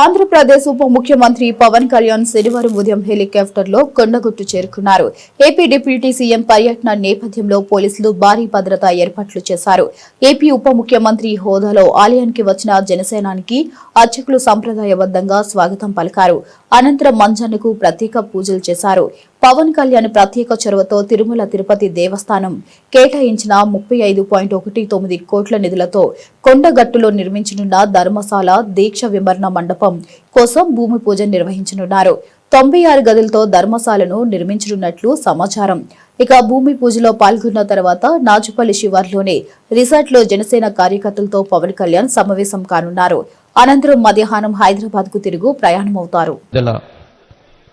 ఆంధ్రప్రదేశ్ ఉప ముఖ్యమంత్రి పవన్ కళ్యాణ్ శనివారం ఉదయం హెలికాప్టర్లో కొండగుట్టు చేరుకున్నారు. ఏపీ డిప్యూటీ సీఎం పర్యటన నేపథ్యంలో పోలీసులు భారీ భద్రతా ఏర్పాట్లు చేశారు. ఏపీ ఉప ముఖ్యమంత్రి హోదాలో ఆలయానికి వచ్చిన జనసేనానికి అర్చకులు సంప్రదాయబద్దంగా స్వాగతం పలికారు. అనంతరం మంజన్నకు ప్రత్యేక పూజలు చేశారు. పవన్ కళ్యాణ్ ప్రత్యేక చొరవతో తిరుమల తిరుపతి దేవస్థానం కేటాయించిన ముప్పై ఐదు పాయింట్ ఒకటి తొమ్మిది కోట్ల నిధులతో కొండగట్టులో నిర్మించనున్న ధర్మశాల దీక్ష విమరణ మండపం కోసం భూమి పూజ నిర్వహించనున్నారు. తొంభై ఆరు గదులతో ధర్మశాలను నిర్మించనున్నట్లు సమాచారం. ఇక భూమి పూజలో పాల్గొన్న తర్వాత నాచుపల్లి శివార్లోని రిసార్ట్లో జనసేన కార్యకర్తలతో పవన్ కళ్యాణ్ సమావేశం కానున్నారు. అనంతరం మధ్యాహ్నం హైదరాబాద్కు తిరుగు ప్రయాణమవుతారు.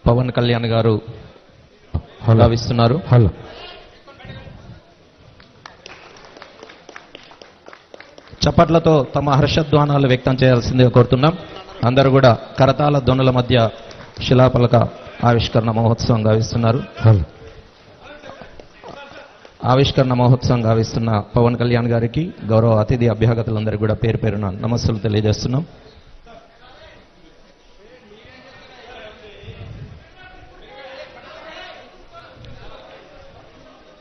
పవన్ కళ్యాణ్ గారు భావిస్తున్నారు చప్పట్లతో తమ హర్షధ్వానాలు వ్యక్తం చేయాల్సిందిగా కోరుతున్నాం. అందరూ కూడా కరతాల ధ్వనుల మధ్య శిలాపలక ఆవిష్కరణ మహోత్సవం గావిస్తున్నారు. ఆవిష్కరణ మహోత్సవం గావిస్తున్న పవన్ కళ్యాణ్ గారికి గౌరవ అతిథి అభ్యాగతులందరికీ కూడా పేరు పేరున నమస్సులు తెలియజేస్తున్నాం.